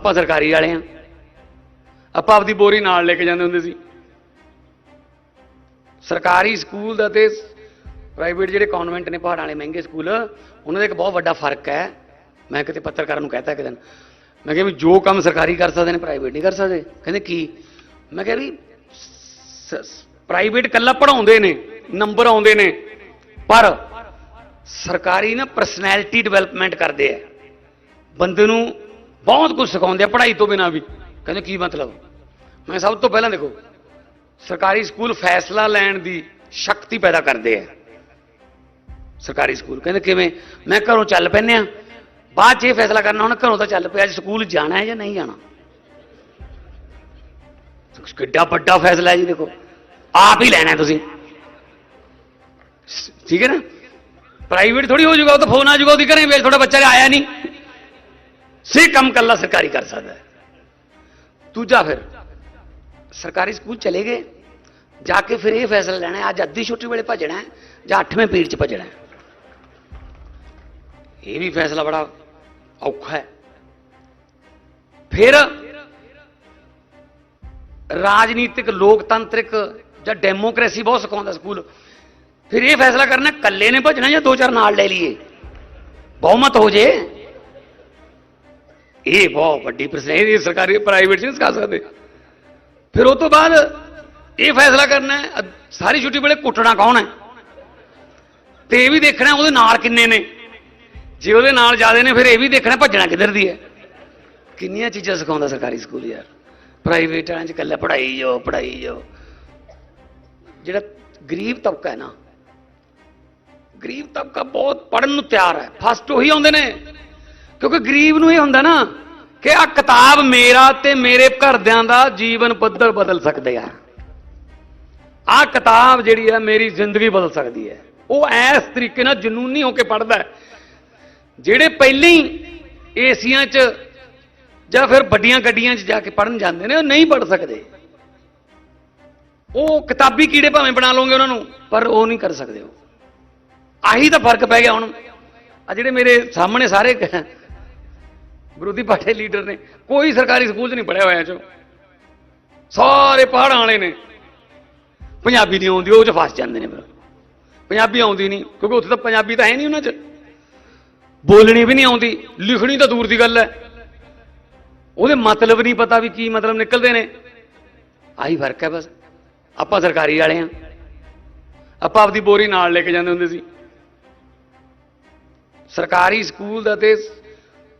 ਆਪਾਂ ਸਰਕਾਰੀ ਵਾਲੇ ਆ। ਆਪਾਂ ਆਪਦੀ ਬੋਰੀ ਨਾਲ ਲੈ ਕੇ ਜਾਂਦੇ ਹੁੰਦੇ ਸੀ। ਸਰਕਾਰੀ ਸਕੂਲ ਦਾ ਤੇ ਪ੍ਰਾਈਵੇਟ ਜਿਹੜੇ ਕਨਵੈਂਟ ਨੇ ਪਹਾੜਾਂ ਵਾਲੇ ਮਹਿੰਗੇ ਸਕੂਲ, ਉਹਨਾਂ ਦਾ ਇੱਕ ਬਹੁਤ ਵੱਡਾ ਫ਼ਰਕ ਹੈ। ਮੈਂ ਕਿਤੇ ਪੱਤਰਕਾਰਾਂ ਨੂੰ ਕਹਤਾ ਕਿ ਦਿਨ। ਮੈਂ ਕਿਹਾ ਵੀ ਜੋ ਕੰਮ ਸਰਕਾਰੀ ਕਰ ਸਕਦੇ ਨੇ, ਪ੍ਰਾਈਵੇਟ ਨਹੀਂ ਕਰ ਸਕਦੇ। ਕਹਿੰਦੇ ਕੀ? ਮੈਂ ਕਿਹਾ ਵੀ ਪ੍ਰਾਈਵੇਟ ਕੱਲਾ ਪੜਾਉਂਦੇ ਨੇ, ਨੰਬਰ ਆਉਂਦੇ ਨੇ। ਪਰ ਸਰਕਾਰੀ ਨਾ ਪਰਸਨੈਲਿਟੀ ਡਿਵੈਲਪਮੈਂਟ ਕਰਦੇ ਆ। ਬੰਦੇ ਨੂੰ ਬਹੁਤ ਕੁਝ ਸਿਖਾਉਂਦੇ ਆ, ਪੜ੍ਹਾਈ ਤੋਂ ਬਿਨਾ ਵੀ। ਕਹਿੰਦੇ, ਕੀ ਮਤਲਬ? ਮੈਂ ਸਭ ਤੋਂ ਪਹਿਲਾਂ ਦੇਖੋ, ਸਰਕਾਰੀ ਸਕੂਲ ਫੈਸਲਾ ਲੈਣ ਦੀ ਸ਼ਕਤੀ ਪੈਦਾ ਕਰਦੇ ਆ। ਸਰਕਾਰੀ ਸਕੂਲ, ਕਹਿੰਦੇ ਕਿਵੇਂ? ਮੈਂ ਘਰੋਂ ਚੱਲ ਪੈਂਦੇ ਆ। ਬਾਅਦ ਚ ਇਹ ਫੈਸਲਾ ਕਰਨਾ, ਹੁਣ ਘਰੋਂ ਤਾਂ ਚੱਲ ਪਿਆ, ਅੱਜ ਸਕੂਲ ਜਾਣਾ ਹੈ ਜਾਂ ਨਹੀਂ ਜਾਣਾ? ਕਿੱਡਾ ਵੱਡਾ ਫੈਸਲਾ ਹੈ ਜੀ, ਦੇਖੋ। ਆਪ ਹੀ ਲੈਣਾ ਤੁਸੀਂ। ਠੀਕ ਹੈ ਨਾ? ਪ੍ਰਾਈਵੇਟ ਥੋੜੀ ਹੋ ਜਾਊਗਾ, ਉਹ ਤਾਂ ਫੋਨ ਆ ਜਾਊਗਾ, ਉਹਦੀ ਘਰੇ ਵੇਚ ਤੁਹਾਡਾ ਬੱਚਾ ਆਇਆ ਨਹੀਂ। ਸੇ ਕੰਮ ਕੱਲਾ ਸਰਕਾਰੀ ਕਰ ਸਕਦਾ ਹੈ। ਦੂਜਾ ਫਿਰ, ਸਰਕਾਰੀ ਸਕੂਲ ਚਲੇ ਗਏ, ਜਾ ਕੇ ਫਿਰ ਇਹ ਫੈਸਲਾ ਲੈਣਾ ਅੱਜ ਅੱਧੀ ਛੁੱਟੀ ਵੇਲੇ ਭੱਜਣਾ ਜਾਂ 8ਵੇਂ ਪੀੜ 'ਚ ਭੱਜਣਾ ਇਹ ਵੀ ਫੈਸਲਾ ਬੜਾ ਔਖਾ ਹੈ। ਫਿਰ ਰਾਜਨੀਤਿਕ, ਲੋਕਤੰਤਰਿਕ ਜਾਂ ਡੈਮੋਕ੍ਰੇਸੀ ਬਹੁਤ ਸਿਖਾਉਂਦਾ ਸਕੂਲ। ਫਿਰ ਇਹ ਫੈਸਲਾ ਕਰਨਾ ਕੱਲੇ ਨੇ ਭੱਜਣਾ ਜਾਂ ਦੋ ਚਾਰ ਨਾਲ ਲੈ ਲਈਏ? ਬਹੁਮਤ ਹੋ ਜੇ। ਇਹ ਬਹੁਤ ਵੱਡੀ ਪ੍ਰਸ਼ਨ ਇਹ ਸਰਕਾਰੀ ਪ੍ਰਾਈਵੇਟ ਚ ਨਹੀਂ ਸਿਖਾ ਸਕਦੇ। ਫਿਰ ਉਹ ਤੋਂ ਬਾਅਦ ਇਹ ਫੈਸਲਾ ਕਰਨਾ ਹੈ ਸਾਰੀ ਛੁੱਟੀ ਵੇਲੇ ਕੁੱਟਣਾ ਕੌਣ ਹੈ? ਤੇ ਇਹ ਵੀ ਦੇਖਣਾ ਉਹਦੇ ਨਾਲ ਕਿੰਨੇ ਨੇ। ਜੇ ਉਹਦੇ ਨਾਲ ਜ਼ਿਆਦੇ ਨੇ, ਫਿਰ ਇਹ ਵੀ ਦੇਖਣਾ ਭੱਜਣਾ ਕਿੱਧਰ ਦੀ ਹੈ। ਕਿੰਨੀਆਂ ਚੀਜ਼ਾਂ ਸਿਖਾਉਂਦਾ ਸਰਕਾਰੀ ਸਕੂਲ ਯਾਰ। ਪ੍ਰਾਈਵੇਟ ਵਾਲਿਆਂ ਚ ਇਕੱਲਾ ਪੜ੍ਹਾਈ ਜੋ ਪੜ੍ਹਾਈ ਜੋ ਜਿਹੜਾ ਗਰੀਬ ਤਬਕਾ ਹੈ ਨਾ, ਗਰੀਬ ਤਬਕਾ ਬਹੁਤ ਪੜਨ ਨੂੰ ਤਿਆਰ ਹੈ। ਫਸਟ ਉਹੀ ਆਉਂਦੇ ਨੇ। ਕਿਉਂਕਿ ਗਰੀਬ ਨੂੰ ਇਹ ਹੁੰਦਾ ਨਾ ਕਿ ਆ ਕਿਤਾਬ ਮੇਰਾ ਤੇ ਮੇਰੇ ਘਰਦਿਆਂ ਦਾ ਜੀਵਨ ਪੱਧਰ ਬਦਲ ਸਕਦੇ ਆ। ਆ ਕਿਤਾਬ ਜਿਹੜੀ ਹੈ ਮੇਰੀ ਜ਼ਿੰਦਗੀ ਬਦਲ ਸਕਦੀ ਹੈ। ਉਹ ਐਸ ਤਰੀਕੇ ਨਾਲ ਜਨੂਨੀ ਹੋ ਕੇ ਪੜਦਾ ਜਿਹੜੇ ਪਹਿਲਾਂ ਹੀ ਏਸੀਆਂ 'ਚ ਜਾਂ ਫਿਰ ਵੱਡੀਆਂ ਗੱਡੀਆਂ 'ਚ ਜਾ ਕੇ ਪੜਨ ਜਾਂਦੇ ਨੇ, ਉਹ ਨਹੀਂ ਪੜ ਸਕਦੇ। ਉਹ ਕਿਤਾਬੀ ਕੀੜੇ ਭਾਵੇਂ ਬਣਾ ਲਓਗੇ ਉਹਨਾਂ ਨੂੰ, ਪਰ ਉਹ ਨਹੀਂ ਕਰ ਸਕਦੇ ਉਹ। ਆਹੀ ਤਾਂ ਫ਼ਰਕ ਪੈ ਗਿਆ ਹੁਣ। ਆ ਜਿਹੜੇ ਮੇਰੇ ਸਾਹਮਣੇ ਸਾਰੇ ਵਿਰੋਧੀ ਪਾਰਟੀ ਲੀਡਰ ਨੇ। ਕੋਈ ਸਰਕਾਰੀ ਸਕੂਲ 'ਚ ਨਹੀਂ ਪੜਿਆ ਹੋਇਆ ਚੋ। ਸਾਰੇ ਪਹਾੜਾਂ ਵਾਲੇ ਨੇ। ਪੰਜਾਬੀ ਨਹੀਂ ਆਉਂਦੀ, ਉਹ 'ਚ ਫਸ ਜਾਂਦੇ ਨੇ ਫਿਰ। ਪੰਜਾਬੀ ਆਉਂਦੀ ਨਹੀਂ, ਕਿਉਂਕਿ ਉੱਥੇ ਤਾਂ ਪੰਜਾਬੀ ਤਾਂ ਹੈ ਨਹੀਂ ਉਹਨਾਂ 'ਚ। ਬੋਲਣੀ ਵੀ ਨਹੀਂ ਆਉਂਦੀ, ਲਿਖਣੀ ਤਾਂ ਦੂਰ ਦੀ ਗੱਲ ਹੈ। ਉਹਦੇ ਮਤਲਬ ਨਹੀਂ ਪਤਾ ਵੀ ਕੀ ਮਤਲਬ ਨਿਕਲਦੇ ਨੇ। ਆਹੀ ਫ਼ਰਕ ਹੈ ਬਸ। ਆਪਾਂ ਸਰਕਾਰੀ ਵਾਲੇ ਆ ਆਪਾਂ ਆਪਦੀ ਬੋਰੀ ਨਾਲ ਲੈ ਕੇ ਜਾਂਦੇ ਹੁੰਦੇ ਸੀ। ਸਰਕਾਰੀ ਸਕੂਲ ਦਾ ਤੇ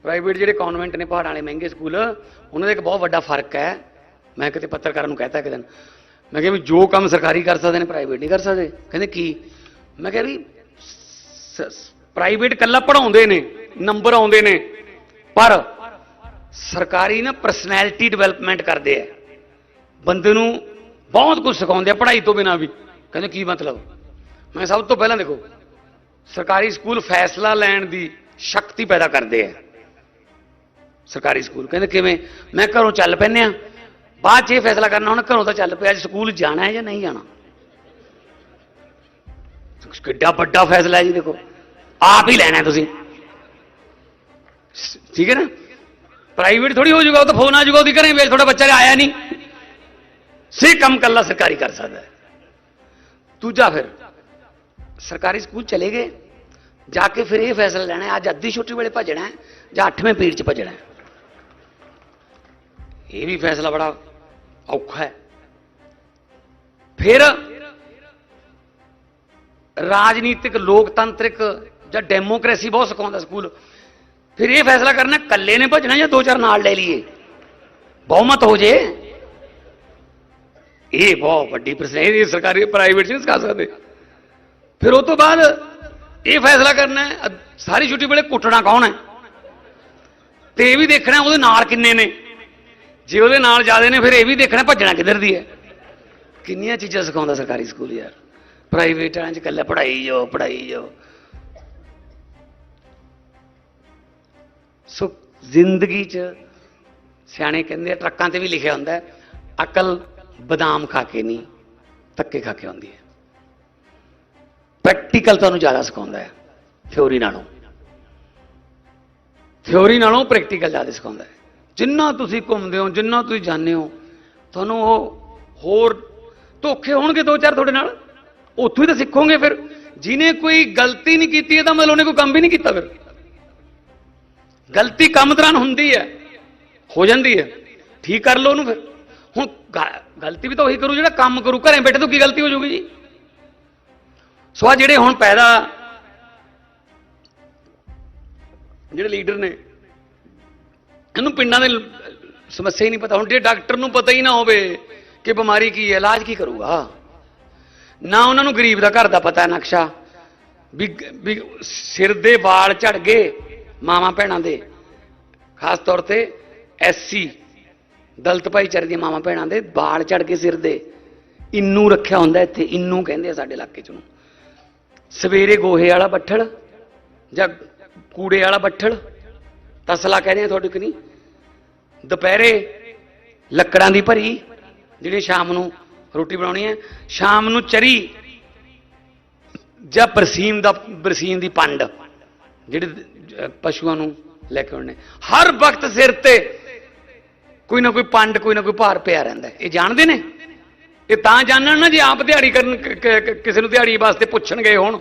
ਪ੍ਰਾਈਵੇਟ ਜਿਹੜੇ ਕਨਵੈਂਟ ਨੇ ਪਹਾੜਾਂ ਵਾਲੇ ਮਹਿੰਗੇ ਸਕੂਲ, ਉਹਨਾਂ ਦਾ ਇੱਕ ਬਹੁਤ ਵੱਡਾ ਫ਼ਰਕ ਹੈ। ਮੈਂ ਕਿਤੇ ਪੱਤਰਕਾਰਾਂ ਨੂੰ ਕਹਿਤਾ ਕਿ ਦਿਨ। ਮੈਂ ਕਿਹਾ ਵੀ ਜੋ ਕੰਮ ਸਰਕਾਰੀ ਕਰ ਸਕਦੇ ਨੇ, ਪ੍ਰਾਈਵੇਟ ਨਹੀਂ ਕਰ ਸਕਦੇ। ਕਹਿੰਦੇ ਕੀ? ਮੈਂ ਕਿਹਾ ਵੀ ਪ੍ਰਾਈਵੇਟ ਕੱਲਾ ਪੜਾਉਂਦੇ ਨੇ, ਨੰਬਰ ਆਉਂਦੇ ਨੇ, ਪਰ ਸਰਕਾਰੀ ਨਾ ਪਰਸਨੈਲਿਟੀ ਡਿਵੈਲਪਮੈਂਟ ਕਰਦੇ ਆ। ਬੰਦੇ ਨੂੰ ਬਹੁਤ ਕੁਝ ਸਿਖਾਉਂਦੇ ਆ ਪੜ੍ਹਾਈ ਤੋਂ ਬਿਨਾ ਵੀ। ਕਹਿੰਦੇ ਕੀ ਮਤਲਬ? ਮੈਂ ਸਭ ਤੋਂ ਪਹਿਲਾਂ ਦੇਖੋ, ਸਰਕਾਰੀ ਸਕੂਲ ਫੈਸਲਾ ਲੈਣ ਦੀ ਸ਼ਕਤੀ ਪੈਦਾ ਕਰਦੇ ਆ। ਸਰਕਾਰੀ ਸਕੂਲ ਕਹਿੰਦੇ ਕਿਵੇਂ ਮੈਂ ਘਰੋਂ ਚੱਲ ਪੈਂਦੇ ਆ ਬਾਅਦ ਚ ਇਹ ਫੈਸਲਾ ਕਰਨਾ ਹੁਣ ਘਰੋਂ ਤਾਂ ਚੱਲ ਪਿਆ ਅੱਜ ਸਕੂਲ ਜਾਣਾ ਹੈ ਜਾਂ ਨਹੀਂ ਜਾਣਾ ਕਿੱਡਾ ਵੱਡਾ ਫੈਸਲਾ ਹੈ ਜੀ ਦੇਖੋ ਆਪ ਹੀ ਲੈਣਾ ਹੈ ਤੁਸੀਂ ਸ- ਠੀਕ ਹੈ ਨਾ ਪ੍ਰਾਈਵੇਟ ਥੋੜੀ ਹੋ ਜਾਊਗਾ ਉਹ ਤਾਂ ਫੋਨ ਆ ਜਾਊਗਾ ਉਹਦੀ ਘਰੇ ਵੇਚ ਤੁਹਾਡਾ ਬੱਚਾ ਆਇਆ ਨਹੀਂ ਸੇ ਕੰਮ ਕੱਲਾ ਸਰਕਾਰੀ ਕਰ ਸਕਦਾ ਹੈ ਦੂਜਾ ਫਿਰ ਸਰਕਾਰੀ ਸਕੂਲ ਚਲੇ ਗਏ ਜਾ ਕੇ ਫਿਰ ਇਹ ਫੈਸਲਾ ਲੈਣਾ ਹੈ, ਅੱਜ ਅੱਧੀ ਛੁੱਟੀ ਵੇਲੇ ਭੱਜਣਾ ਹੈ ਜਾਂ 8ਵੇਂ ਪੀਰੀਅਡ 'ਚ ਭੱਜਣਾ ਹੈ ਇਹ ਵੀ ਫੈਸਲਾ ਬੜਾ ਔਖਾ ਹੈ। ਫਿਰ ਰਾਜਨੀਤਿਕ, ਲੋਕਤੰਤਰਿਕ ਜਾਂ ਡੈਮੋਕ੍ਰੇਸੀ ਬਹੁਤ ਸਿਖਾਉਂਦਾ ਸਕੂਲ। ਫਿਰ ਇਹ ਫੈਸਲਾ ਕਰਨਾ ਕੱਲੇ ਨੇ ਭੱਜਣਾ ਜਾਂ ਦੋ ਚਾਰ ਨਾਲ ਲੈ ਲਈਏ? ਬਹੁਮਤ ਹੋ ਜੇ। ਇਹ ਬਹੁਤ ਵੱਡੀ ਪ੍ਰਸ਼ਨ ਇਹ ਸਰਕਾਰੀ ਪ੍ਰਾਈਵੇਟ ਚ ਨਹੀਂ ਸਿਖਾ ਸਕਦੇ। ਫਿਰ ਉਹ ਤੋਂ ਬਾਅਦ ਇਹ ਫੈਸਲਾ ਕਰਨਾ ਹੈ, ਸਾਰੀ ਛੁੱਟੀ ਵੇਲੇ ਕੁੱਟਣਾ ਕੌਣ ਹੈ? ਤੇ ਇਹ ਵੀ ਦੇਖਣਾ ਉਹਦੇ ਨਾਲ ਕਿੰਨੇ ਨੇ। ਜੇ ਉਹਦੇ ਨਾਲ ਜ਼ਿਆਦੇ ਨੇ, ਫਿਰ ਇਹ ਵੀ ਦੇਖਣਾ ਭੱਜਣਾ ਕਿੱਧਰ ਦੀ ਹੈ। ਕਿੰਨੀਆਂ ਚੀਜ਼ਾਂ ਸਿਖਾਉਂਦਾ ਸਰਕਾਰੀ ਸਕੂਲ ਯਾਰ। ਪ੍ਰਾਈਵੇਟ ਵਾਲਿਆਂ ਚ ਇਕੱਲਾ ਪੜ੍ਹਾਈ ਜੋ ਪੜ੍ਹਾਈ ਜੋ। ਸੋ ਜ਼ਿੰਦਗੀ 'ਚ ਸਿਆਣੇ ਕਹਿੰਦੇ ਆ, ਟਰੱਕਾਂ ਤੇ ਵੀ ਲਿਖਿਆ ਹੁੰਦਾ ਹੈ, ਅਕਲ ਬਦਾਮ ਖਾ ਕੇ ਨਹੀਂ ਧੱਕੇ ਖਾ ਕੇ ਆਉਂਦੀ ਹੈ। ਪ੍ਰੈਕਟੀਕਲ ਤੁਹਾਨੂੰ ਜ਼ਿਆਦਾ ਸਿਖਾਉਂਦਾ ਹੈ ਥਿਉਰੀ ਨਾਲੋਂ। ਥਿਉਰੀ ਨਾਲੋਂ ਪ੍ਰੈਕਟੀਕਲ ਜ਼ਿਆਦਾ ਸਿਖਾਉਂਦਾ ਹੈ। ਜਿੰਨਾ ਤੁਸੀਂ ਘੁੰਮਦੇ ਹੋ, ਜਿੰਨਾ ਤੁਸੀਂ ਜਾਂਦੇ ਹੋ, ਤੁਹਾਨੂੰ ਉਹ ਹੋਰ ਧੋਖੇ ਹੋਣਗੇ ਦੋ ਚਾਰ ਤੁਹਾਡੇ ਨਾਲ? ਉੱਥੋਂ ਹੀ ਤਾਂ ਸਿੱਖੋਗੇ ਫਿਰ। ਜਿਹਨੇ ਕੋਈ ਗਲਤੀ ਨਹੀਂ ਕੀਤੀ, ਇਹਦਾ ਮਤਲਬ ਉਹਨੇ ਕੋਈ ਕੰਮ ਵੀ ਨਹੀਂ ਕੀਤਾ ਫਿਰ। ਗਲਤੀ ਕੰਮ ਦੌਰਾਨ ਹੁੰਦੀ ਹੈ, ਹੋ ਜਾਂਦੀ ਹੈ। ਠੀਕ ਕਰ ਲਓ ਉਹਨੂੰ ਫਿਰ। ਹੁਣ ਗ- ਗਲਤੀ ਵੀ ਤਾਂ ਉਹੀ ਕਰੂ ਜਿਹੜਾ ਕੰਮ ਕਰੂ। ਘਰੇ ਬੈਠੇ ਤੋਂ ਕੀ ਗਲਤੀ ਹੋ ਜਾਊਗੀ ਜੀ? ਸੋ ਆ ਜਿਹੜੇ ਹੁਣ ਪੈਦਾ, ਜਿਹੜੇ ਲੀਡਰ ਨੇ ਇਹਨੂੰ ਪਿੰਡਾਂ ਦੇ ਸਮੱਸਿਆ ਹੀ ਨਹੀਂ ਪਤਾ। ਹੁਣ ਜੇ ਡਾਕਟਰ ਨੂੰ ਪਤਾ ਹੀ ਨਾ ਹੋਵੇ ਕਿ ਬਿਮਾਰੀ ਕੀ ਹੈ, ਇਲਾਜ ਕੀ ਕਰੂਗਾ। ਨਾ ਉਹਨਾਂ ਨੂੰ ਗਰੀਬ ਦਾ ਘਰ ਦਾ ਪਤਾ ਨਕਸ਼ਾ। ਵੀ ਸਿਰ ਦੇ ਵਾਲ ਝੜ ਗਏ ਮਾਵਾਂ ਭੈਣਾਂ ਦੇ। ਖਾਸ ਤੌਰ ਤੇ ਐਸਸੀ ਦਲਤ ਭਾਈਚਾਰੇ ਦੀਆਂ ਮਾਵਾਂ ਭੈਣਾਂ ਦੇ ਵਾਲ ਝੜ ਕੇ ਸਿਰ ਦੇ। ਇੰਨੂ ਰੱਖਿਆ ਹੁੰਦਾ ਇੱਥੇ, ਇੰਨੂ ਕਹਿੰਦੇ ਆ ਸਾਡੇ ਇਲਾਕੇ ਚ ਨੂੰ ਸਵੇਰੇ ਗੋਹੇ ਵਾਲਾ ਬੱਠਲ ਜਾਂ ਕੂੜੇ ਵਾਲਾ ਬੱਠਲ ਤਸਲਾ ਕਹਿੰਦੇ ਆ ਤੁਹਾਡੇ ਕਿ ਨਹੀਂ? ਦੁਪਹਿਰੇ ਲੱਕੜਾਂ ਦੀ ਭਰੀ, ਜਿਹੜੀ ਸ਼ਾਮ ਨੂੰ ਰੋਟੀ ਬਣਾਉਣੀ ਹੈ, ਸ਼ਾਮ ਨੂੰ ਚਰੀ ਜਾਂ ਬਰਸੀਨ ਦਾ, ਬਰਸੀਮ ਦੀ ਪੰਡ, ਜਿਹੜੇ ਪਸ਼ੂਆਂ ਨੂੰ ਲੈ ਕੇ ਆਉਣੇ। ਹਰ ਵਕਤ ਸਿਰ ਤੇ ਕੋਈ ਨਾ ਕੋਈ ਪੰਡ, ਕੋਈ ਨਾ ਕੋਈ ਭਾਰ ਪਿਆ ਰਹਿੰਦਾ ਇਹ ਜਾਣਦੇ ਨੇ? ਇਹ ਤਾਂ ਜਾਣਨ ਨਾ ਜੇ ਆਪ ਦਿਹਾੜੀ ਕਰਨ ਕਿਸੇ ਨੂੰ ਦਿਹਾੜੀ ਵਾਸਤੇ ਪੁੱਛਣ ਗਏ ਹੋਣ,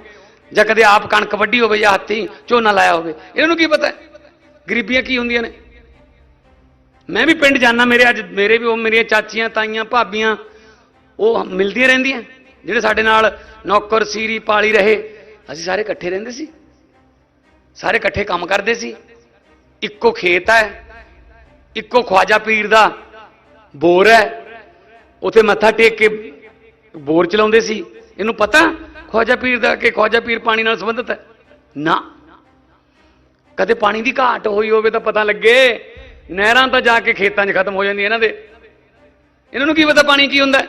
ਜਾਂ ਕਦੇ ਆਪ ਕਣਕ ਵੱਢੀ ਹੋਵੇ ਜਾਂ ਹੱਥੀ ਝੋਨਾ ਲਾਇਆ ਹੋਵੇ। ਇਹਨਾਂ ਨੂੰ ਕੀ ਪਤਾ ਗਰੀਬੀਆਂ ਕੀ ਹੁੰਦੀਆਂ ਨੇ? ਮੈਂ ਵੀ ਪਿੰਡ ਜਾਣਾ ਮੇਰੇ ਅੱਜ ਮੇਰੇ ਵੀ ਉਹ ਮੇਰੀਆਂ ਚਾਚੀਆਂ, ਤਾਈਆਂ, ਭਾਬੀਆਂ, ਉਹ ਮਿਲਦੀਆਂ ਰਹਿੰਦੀਆਂ, ਜਿਹੜੇ ਸਾਡੇ ਨਾਲ ਨੌਕਰ, ਸੀਰੀ, ਪਾਲੀ ਰਹੇ। ਅਸੀਂ ਸਾਰੇ ਇਕੱਠੇ ਰਹਿੰਦੇ ਸੀ। ਸਾਰੇ ਇਕੱਠੇ ਕੰਮ ਕਰਦੇ ਸੀ। ਇੱਕੋ ਖੇਤ ਹੈ, ਇੱਕੋ ਖਵਾਜਾ ਪੀਰ ਦਾ ਬੋਰ ਹੈ। ਉਥੇ ਮੱਥਾ ਟੇਕ ਕੇ ਬੋਰ ਚਲਾਉਂਦੇ ਸੀ। ਇਹਨੂੰ ਪਤਾ ਖਵਾਜਾ ਪੀਰ ਦਾ ਕਿ ਖਵਾਜਾ ਪੀਰ ਪਾਣੀ ਨਾਲ ਸੰਬੰਧਿਤ ਹੈ? ਨਾ। ਕਦੇ ਪਾਣੀ ਦੀ ਘਾਟ ਹੋਈ ਹੋਵੇ ਤਾਂ ਪਤਾ ਲੱਗੇ। ਨਹਿਰਾਂ ਤਾਂ ਜਾ ਕੇ ਖੇਤਾਂ 'ਚ ਖਤਮ ਹੋ ਜਾਂਦੀ ਇਹਨਾਂ ਦੇ। ਇਹਨਾਂ ਨੂੰ ਕੀ ਪਤਾ ਪਾਣੀ ਕੀ ਹੁੰਦਾ?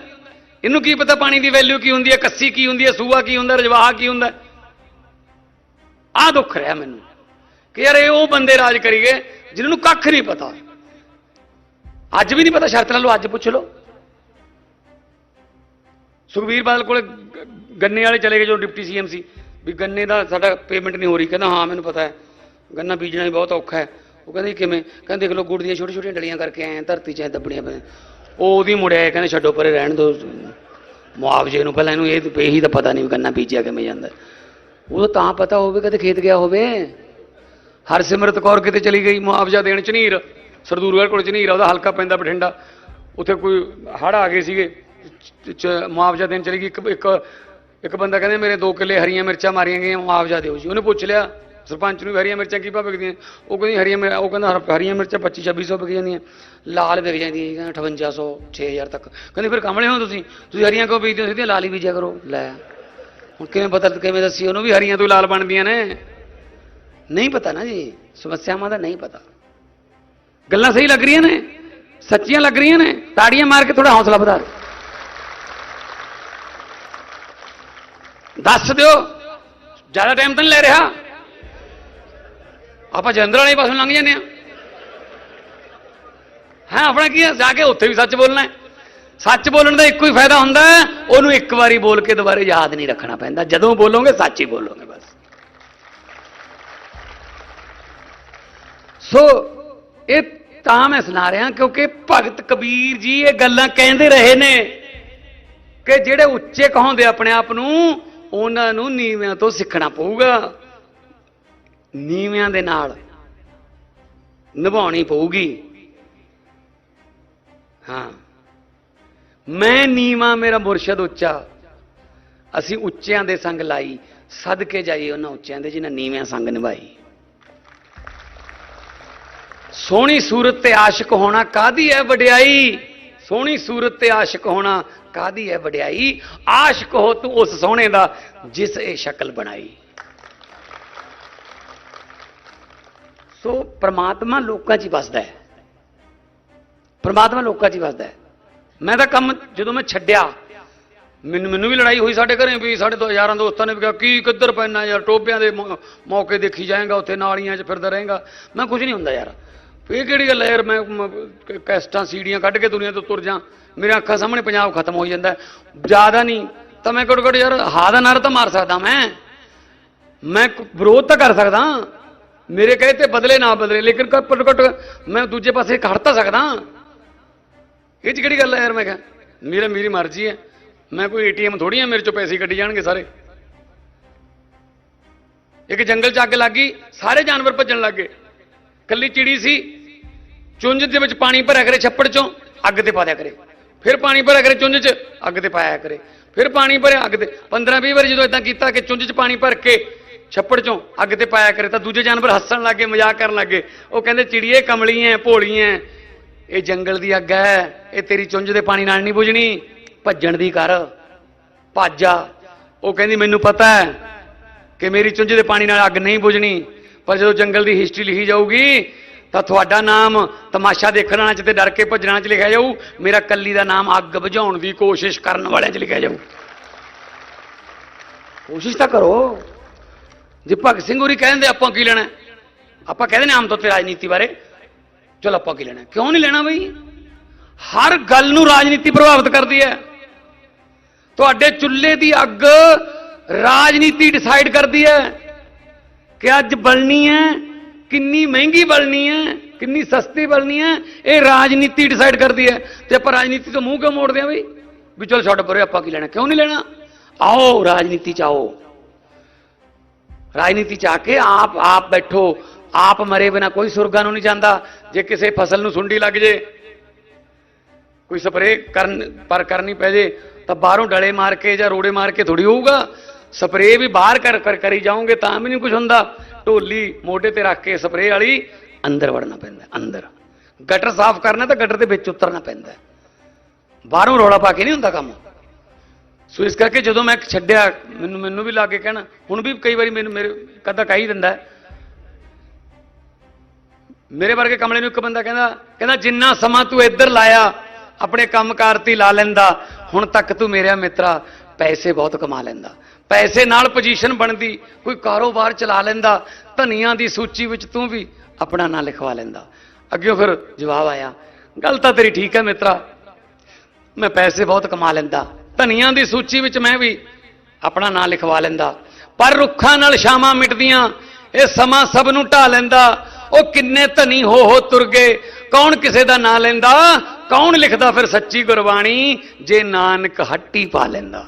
ਇਹਨੂੰ ਕੀ ਪਤਾ ਪਾਣੀ ਦੀ ਵੈਲਿਊ ਕੀ ਹੁੰਦੀ ਹੈ? ਕੱਸੀ ਕੀ ਹੁੰਦੀ ਹੈ? ਸੂਆ ਕੀ ਹੁੰਦਾ? ਰਜਵਾਹਾ ਕੀ ਹੁੰਦਾ? ਆ ਦੁੱਖ ਰਿਹਾ ਮੈਨੂੰ ਕਿ ਯਾਰ ਇਹ ਉਹ ਬੰਦੇ ਰਾਜ ਕਰੀ ਗਏ ਜਿਨ੍ਹਾਂ ਨੂੰ ਕੱਖ ਨਹੀਂ ਪਤਾ। ਅੱਜ ਵੀ ਨਹੀਂ ਪਤਾ, ਸ਼ਰਤ ਲਾ ਲਓ, ਅੱਜ ਪੁੱਛ ਲਓ। ਸੁਖਬੀਰ ਬਾਦਲ ਕੋਲੇ ਗੰਨੇ ਵਾਲੇ ਚਲੇ ਗਏ ਜੋ ਡਿਪਟੀ ਸੀਐਮ ਸੀ। ਵੀ ਗੰਨੇ ਦਾ ਸਾਡਾ ਪੇਮੈਂਟ ਨਹੀਂ ਹੋ ਰਹੀ। ਕਹਿੰਦਾ, ਹਾਂ, ਮੈਨੂੰ ਪਤਾ ਹੈ। ਗੰਨਾ ਬੀਜਣਾ ਵੀ ਬਹੁਤ ਔਖਾ ਹੈ। ਉਹ ਕਹਿੰਦੇ ਕਿਵੇਂ? ਕਹਿੰਦੇ ਦੇਖ ਲਓ, ਗੁੜ ਦੀਆਂ ਛੋਟੀਆਂ ਛੋਟੀਆਂ ਡਲੀਆਂ ਕਰਕੇ ਆਏ ਆ ਧਰਤੀ 'ਚ ਐਂ ਦੱਬਣੀਆਂ ਪਈਆਂ ਉਹ ਉਹਦੀ ਮੁੜਿਆ ਕਹਿੰਦੇ ਛੱਡੋ ਪਰੇ ਰਹਿਣ ਦਿਓ ਮੁਆਵਜ਼ੇ ਨੂੰ ਪਹਿਲਾਂ ਇਹਨੂੰ ਇਹ ਇਹੀ ਤਾਂ ਪਤਾ ਨਹੀਂ ਵੀ ਗੰਨਾ ਬੀਜਿਆ ਕਿਵੇਂ ਜਾਂਦਾ। ਉਹ ਤਾਂ ਪਤਾ ਹੋਵੇ ਕਦੇ ਖੇਤ ਗਿਆ ਹੋਵੇ। ਹਰਸਿਮਰਤ ਕੌਰ ਕਿਤੇ ਚਲੀ ਗਈ, ਮੁਆਵਜ਼ਾ ਦੇਣ ਝਨੀਰ। ਸਰਦੂਰਗੜ੍ਹ ਕੋਲ ਝਨੀਰ ਉਹਦਾ ਹਲਕਾ ਪੈਂਦਾ ਬਠਿੰਡਾ। ਉੱਥੇ ਕੋਈ ਹੜ ਆ ਗਏ ਸੀਗੇ। ਚ- ਮੁਆਵਜ਼ਾ ਦੇਣ ਚਲੀ ਗਈ। ਇੱਕ ਇੱਕ ਇੱਕ ਬੰਦਾ ਕਹਿੰਦੇ, ਮੇਰੇ 2 ਕਿੱਲੇ ਹਰੀਆਂ ਮਿਰਚਾਂ ਮਾਰੀਆਂ ਗਈਆਂ, ਮੁਆਵਜ਼ਾ ਦਿਓ ਜੀ। ਉਹਨੇ ਪੁੱਛ ਲਿਆ। ਸਰਪੰਚ ਨੂੰ ਵੀ ਹਰੀਆਂ ਮਿਰਚਾਂ ਕੀ ਭਾਅ ਵਿਕਦੀਆਂ? ਉਹ ਕਹਿੰਦੀ ਹਰੀਆਂ ਮਿਰ- ਉਹ ਕਹਿੰਦਾ ਹਰ- ਹਰੀਆਂ ਮਿਰਚਾਂ 25 2600 ਵਿਕ ਜਾਂਦੀਆਂ। ਲਾਲ ਵਿਕ ਜਾਂਦੀਆਂ ਜੀ, ਕਹਿੰਦਾ 5800 6000 ਤੱਕ। ਕਹਿੰਦੀ ਫਿਰ ਕਮਲੇ ਹੋ ਤੁਸੀਂ? ਤੁਸੀਂ ਹਰੀਆਂ ਕਿਉਂ ਬੀਜਦੇ ਹੋ? ਸਿੱਧੀਆਂ ਲਾਲ ਹੀ ਬੀਜਿਆ ਕਰੋ। ਲੈ, ਹੁਣ ਕਿਵੇਂ ਪਤਾ ਕਿਵੇਂ ਦੱਸੀ ਉਹਨੂੰ ਵੀ ਹਰੀਆਂ ਤੋਂ ਲਾਲ ਬਣਦੀਆਂ ਨੇ? ਨਹੀਂ ਪਤਾ ਨਾ ਜੀ, ਸਮੱਸਿਆਵਾਂ ਦਾ ਨਹੀਂ ਪਤਾ। ਗੱਲਾਂ ਸਹੀ ਲੱਗ ਰਹੀਆਂ ਨੇ? ਸੱਚੀਆਂ ਲੱਗ ਰਹੀਆਂ ਨੇ? ਤਾੜੀਆਂ ਮਾਰ ਕੇ ਥੋੜਾ ਹੌਸਲਾ ਵਧਾ ਦਿਓ। ਦੱਸ ਦਿਓ। ਜ਼ਿਆਦਾ ਟਾਈਮ ਤਾਂ ਨਹੀਂ ਲੈ ਰਿਹਾ। ਆਪਾਂ ਜਲੰਧਰ ਵਾਲੇ ਪਾਸੋਂ ਲੰਘ ਜਾਂਦੇ ਆ ਹਾਂ, ਆਪਣਾ ਕੀ ਹੈ? ਜਾ ਕੇ ਉੱਥੇ ਵੀ ਸੱਚ ਬੋਲਣਾ ਹੈ। ਸੱਚ ਬੋਲਣ ਦਾ ਇੱਕੋ ਹੀ ਫਾਇਦਾ ਹੁੰਦਾ ਉਹਨੂੰ ਇੱਕ ਵਾਰੀ ਬੋਲ ਕੇ ਦੁਬਾਰੇ ਯਾਦ ਨਹੀਂ ਰੱਖਣਾ ਪੈਂਦਾ। ਜਦੋਂ ਬੋਲੋਗੇ, ਸੱਚ ਹੀ ਬੋਲੋਗੇ ਬਸ। ਸੋ, ਇਹ ਤਾਂ ਮੈਂ ਸੁਣਾ ਰਿਹਾ ਕਿਉਂਕਿ ਭਗਤ ਕਬੀਰ ਜੀ ਇਹ ਗੱਲਾਂ ਕਹਿੰਦੇ ਰਹੇ ਨੇ ਕਿ ਜਿਹੜੇ ਉੱਚੇ ਕਹਾਉਂਦੇ ਆਪਣੇ ਆਪ ਨੂੰ, ਉਹਨਾਂ ਨੂੰ ਨੀਵਿਆਂ ਤੋਂ ਸਿੱਖਣਾ ਪਊਗਾ। ਨੀਵਿਆਂ ਦੇ ਨਾਲ ਨਿਭਾਉਣੀ ਪਊਗੀ। ਹਾਂ। ਮੈਂ ਨੀਵਾ, ਮੇਰਾ ਮੁਰਸ਼ਦ ਉੱਚਾ। ਅਸੀਂ ਉੱਚਿਆਂ ਦੇ ਸੰਗ ਲਾਈ। ਸਦਕੇ ਜਾਈਏ ਉਹਨਾਂ ਉੱਚਿਆਂ ਦੇ ਜਿਨ੍ਹਾਂ ਨੀਵਿਆਂ ਸੰਗ ਨਿਭਾਈ। ਸੋਹਣੀ ਸੂਰਤ ਤੇ ਆਸ਼ਿਕ ਹੋਣਾ ਕਾਦੀ ਹੈ ਵਡਿਆਈ? ਸੋਹਣੀ ਸੂਰਤ ਤੇ ਆਸ਼ਿਕ ਹੋਣਾ ਕਾਦੀ ਹੈ ਵਡਿਆਈ? ਆਸ਼ਿਕ ਹੋ ਤੂੰ ਉਸ ਸੋਹਣੇ ਦਾ ਜਿਸ ਇਹ ਸ਼ਕਲ ਬਣਾਈ। ਸੋ ਪ੍ਰਮਾਤਮਾ ਲੋਕਾਂ 'ਚ ਹੀ ਵਸਦਾ ਹੈ। ਪ੍ਰਮਾਤਮਾ ਲੋਕਾਂ 'ਚ ਹੀ ਵਸਦਾ ਹੈ। ਮੈਂ ਤਾਂ ਕੰਮ ਜਦੋਂ ਮੈਂ ਛੱਡਿਆ, ਮੈਨੂੰ ਮੈਨੂੰ ਵੀ ਲੜਾਈ ਹੋਈ ਸਾਡੇ ਘਰੇ ਵੀ, ਸਾਡੇ ਦੋ ਯਾਰਾਂ ਦੋਸਤਾਂ ਨੇ ਵੀ ਕਿਹਾ, ਕੀ ਕਿੱਧਰ ਪੈਣਾ ਯਾਰ ਟੋਬਿਆਂ ਦੇ ਮੌਕੇ ਦੇਖੀ ਜਾਏਗਾ, ਉੱਥੇ ਨਾਲੀਆਂ 'ਚ ਫਿਰਦਾ ਰਹੇਗਾ। ਮੈਂ ਕੁਝ ਨਹੀਂ ਹੁੰਦਾ ਯਾਰ। ਇਹ ਕਿਹੜੀ ਗੱਲ ਹੈ ਯਾਰ, ਮੈਂ ਕੈਸਟਾਂ, ਸੀੜੀਆਂ ਕੱਢ ਕੇ ਦੁਨੀਆ ਤੋਂ ਤੁਰ ਜਾ, ਮੇਰੇ ਅੱਖਾਂ ਸਾਹਮਣੇ ਪੰਜਾਬ ਖਤਮ ਹੋ ਜਾਂਦਾ ਜ਼ਿਆਦਾ ਨਹੀਂ, ਤਾਂ ਮੈਂ ਘੱਟੋ ਘੱਟ ਯਾਰ, ਹਾ ਦਾ ਨਾਰਾ ਤਾਂ ਮਾਰ ਸਕਦਾ ਮੈਂ। ਮੈਂ ਵਿਰੋਧ ਤਾਂ ਕਰ ਸਕਦਾ। ਮੇਰੇ ਕਹੇ ਤੇ ਬਦਲੇ ਨਾ ਬਦਲੇ, ਲੇਕਿਨ ਘੱਟ ਘੱਟ ਮੈਂ ਦੂਜੇ ਪਾਸੇ ਖੜ ਤਾਂ ਸਕਦਾ। ਇਹ ਚ ਕਿਹੜੀ ਗੱਲ ਹੈ ਯਾਰ ਮੈਂ ਕਿਹਾ? ਮੇਰਾ ਮੇਰੀ ਮਰਜ਼ੀ ਹੈ। ਮੈਂ ਕੋਈ ਏਟੀਐਮ ਥੋੜੀ ਆ, ਮੇਰੇ ਚੋਂ ਪੈਸੇ ਕੱਢੀ ਜਾਣਗੇ ਸਾਰੇ। ਇੱਕ ਜੰਗਲ 'ਚ ਅੱਗ ਲੱਗ ਗਈ, ਸਾਰੇ ਜਾਨਵਰ ਭੱਜਣ ਲੱਗ ਗਏ। ਕੱਲੀ ਚਿੜੀ ਸੀ। ਚੁੰਝ ਦੇ ਵਿੱਚ ਪਾਣੀ ਭਰਿਆ ਕਰੇ ਛੱਪੜ 'ਚੋਂ, ਅੱਗ ਤੇ ਪਾ ਦਿਆ ਕਰੇ। ਫਿਰ ਪਾਣੀ ਭਰਿਆ ਕਰੇ ਚੁੰਝ 'ਚ, ਅੱਗ ਤੇ ਪਾਇਆ ਕਰੇ। ਫਿਰ ਪਾਣੀ ਭਰਿਆ ਅੱਗ ਤੇ। 15 20 ਵਾਰ ਜਦੋਂ ਇਦਾਂ ਕੀਤਾ ਕਿ ਚੁੰਝ 'ਚ ਪਾਣੀ ਭਰ ਕੇ ਛੱਪੜ 'ਚੋਂ ਅੱਗ ਤੇ ਪਾਇਆ ਕਰੇ ਤਾਂ ਦੂਜੇ ਜਾਨਵਰ ਹੱਸਣ ਲੱਗੇ ਮਜ਼ਾਕ ਕਰਨ ਲੱਗੇ ਉਹ ਕਹਿੰਦੇ, ਚਿੜੀਏ ਕਮਲੀ ਐ ਭੋਲੀ ਐ। ਇਹ ਜੰਗਲ ਦੀ ਅੱਗ ਹੈ ਇਹ ਤੇਰੀ ਚੁੰਝ ਦੇ ਪਾਣੀ ਨਾਲ ਨਹੀਂ ਬੁਝਣੀ। ਭੱਜਣ ਦੀ ਕਰ, ਭੱਜ ਆ। ਉਹ ਕਹਿੰਦੀ, ਮੈਨੂੰ ਪਤਾ ਹੈ ਕਿ ਮੇਰੀ ਚੁੰਝ ਦੇ ਪਾਣੀ ਨਾਲ ਅੱਗ ਨਹੀਂ ਬੁਝਣੀ, ਪਰ ਜਦੋਂ ਜੰਗਲ ਦੀ ਹਿਸਟਰੀ ਲਿਖੀ ਜਾਊਗੀ, ਤਾਂ ਤੁਹਾਡਾ ਨਾਮ ਤਮਾਸ਼ਾ ਦੇਖਣ ਵਾਲਿਆਂ 'ਚ ਤੇ ਡਰ ਕੇ ਭੱਜਣਾ 'ਚ ਲਿਖਿਆ ਜਾਊ। ਮੇਰਾ ਕੱਲੀ ਦਾ ਨਾਮ ਅੱਗ ਬੁਝਾਉਣ ਦੀ ਕੋਸ਼ਿਸ਼ ਕਰਨ ਵਾਲਿਆਂ 'ਚ ਲਿਖਿਆ ਜਾਊ। ਕੋਸ਼ਿਸ਼ ਤਾਂ ਕਰੋ। ਜੇ ਭਗਤ ਸਿੰਘ ਹੋਰੀ ਕਹਿੰਦੇ ਆਪਾਂ ਕੀ ਲੈਣਾ ਹੈ? ਆਪਾਂ ਕਹਿੰਦੇ ਨੇ ਆਮ ਤੌਰ ਤੇ ਰਾਜਨੀਤੀ ਬਾਰੇ? ਚਲ ਆਪਾਂ ਕੀ ਲੈਣਾ ਕਿਉਂ ਨਹੀਂ ਲੈਣਾ ਬਈ? ਹਰ ਗੱਲ ਨੂੰ ਰਾਜਨੀਤੀ ਪ੍ਰਭਾਵਿਤ ਕਰਦੀ ਹੈ। ਤੁਹਾਡੇ ਚੁੱਲ੍ਹੇ ਦੀ ਅੱਗ ਰਾਜਨੀਤੀ ਡਿਸਾਈਡ ਕਰਦੀ ਹੈ ਕਿ ਅੱਜ ਬਲਣੀ ਹੈ, ਕਿੰਨੀ ਮਹਿੰਗੀ ਬਲਣੀ ਹੈ, ਕਿੰਨੀ ਸਸਤੀ ਬਲਣੀ ਹੈ, ਇਹ ਰਾਜਨੀਤੀ ਡਿਸਾਈਡ ਕਰਦੀ ਹੈ। ਤੇ ਆਪਾਂ ਰਾਜਨੀਤੀ ਤੋਂ ਮੂੰਹ ਕਿਉਂ ਮੋੜਦੇ ਆ ਬਈ? ਵੀ ਚਲ ਛੱਡ ਪਰੇ ਆਪਾਂ ਕੀ ਲੈਣਾ ਕਿਉਂ ਨਹੀਂ ਲੈਣਾ? ਆਓ ਰਾਜਨੀਤੀ ਚ ਆਓ। ਰਾਜਨੀਤੀ ਚ ਆ ਕੇ ਆਪ ਆਪ ਬੈਠੋ। ਆਪ ਮਰੇ ਬਿਨਾ ਕੋਈ ਸੁਰਗਾਂ ਨੂੰ ਨਹੀਂ ਜਾਂਦਾ। ਜੇ ਕਿਸੇ ਫਸਲ ਨੂੰ ਸੁੰਡੀ ਲੱਗ ਜੇ, ਕੋਈ ਸਪਰੇਅ ਕਰਨ, ਪਰ ਕਰਨੀ ਪੈ ਜੇ, ਤਾਂ ਬਾਹਰੋਂ ਡਲੇ ਮਾਰ ਕੇ ਜਾਂ ਰੋੜੇ ਮਾਰ ਕੇ ਥੋੜੀ ਹੋਊਗਾ। ਸਪਰੇਅ ਵੀ ਬਾਹਰ ਕਰ ਕਰ, ਕਰੀ ਜਾਓਗੇ ਤਾਂ ਵੀ ਨਹੀਂ ਕੁਝ ਹੁੰਦਾ। ਢੋਲੀ ਮੋਢੇ ਤੇ ਰੱਖ ਕੇ ਸਪਰੇਅ ਵਾਲੀ ਅੰਦਰ ਵੜਨਾ ਪੈਂਦਾ, ਅੰਦਰ। ਗਟਰ ਸਾਫ਼ ਕਰਨਾ ਤਾਂ ਗਟਰ ਦੇ ਵਿੱਚ ਉਤਰਨਾ ਪੈਂਦਾ। ਬਾਹਰੋਂ ਰੋਲਾ ਪਾ ਕੇ ਨਹੀਂ ਹੁੰਦਾ ਕੰਮ। ਸੋ ਇਸ ਕਰਕੇ ਜਦੋਂ ਮੈਂ ਛੱਡਿਆ, ਮੈਨੂੰ ਮੈਨੂੰ ਵੀ ਲੱਗੇ ਕਹਿਣਾ, ਹੁਣ ਵੀ ਕਈ ਵਾਰੀ ਮੈਨੂੰ ਮੇਰੇ ਕਦਾ ਕਹੀ ਦਿੰਦਾ ਮੇਰੇ ਵਰਗੇ ਕਮਲੇ ਨੂੰ ਇੱਕ ਬੰਦਾ ਕਹਿੰਦਾ ਕਹਿੰਦਾ, ਜਿੰਨਾ ਸਮਾਂ ਤੂੰ ਇੱਧਰ ਲਾਇਆ, ਆਪਣੇ ਕੰਮਕਾਰ ਤੇ ਹੀ ਲਾ ਲੈਂਦਾ, ਹੁਣ ਤੱਕ ਤੂੰ ਮੇਰਾ ਮਿੱਤਰਾ ਪੈਸੇ ਬਹੁਤ ਕਮਾ ਲੈਂਦਾ। ਪੈਸੇ ਨਾਲ ਪੋਜੀਸ਼ਨ ਬਣਦੀ, ਕੋਈ ਕਾਰੋਬਾਰ ਚਲਾ ਲੈਂਦਾ, ਧਨੀਆਂ ਦੀ ਸੂਚੀ ਵਿੱਚ ਤੂੰ ਵੀ ਆਪਣਾ ਨਾਂ ਲਿਖਵਾ ਲੈਂਦਾ। ਅੱਗੇ ਫਿਰ ਜਵਾਬ ਆਇਆ, ਗੱਲ ਤਾਂ ਤੇਰੀ ਠੀਕ ਹੈ ਮਿੱਤਰਾ, ਮੈਂ ਪੈਸੇ ਬਹੁਤ ਕਮਾ ਲੈਂਦਾ ਧਨੀਆਂ ਦੀ ਸੂਚੀ ਵਿੱਚ ਮੈਂ ਵੀ ਆਪਣਾ ਨਾਂ ਲਿਖਵਾ ਲੈਂਦਾ। ਪਰ ਰੁੱਖਾਂ ਨਾਲ ਸ਼ਾਮਾਂ ਮਿਟਦੀਆਂ, ਇਹ ਸਮਾਂ ਸਭ ਨੂੰ ਢਾ ਲੈਂਦਾ। ਉਹ ਕਿੰਨੇ ਧਨੀ ਹੋ ਹੋ ਤੁਰ ਗਏ, ਕੌਣ ਕਿਸੇ ਦਾ ਨਾਂ ਲੈਂਦਾ? ਕੌਣ ਲਿਖਦਾ ਫਿਰ ਸੱਚੀ ਗੁਰਬਾਣੀ? ਜੇ ਨਾਨਕ ਹੱਟੀ ਪਾ ਲੈਂਦਾ।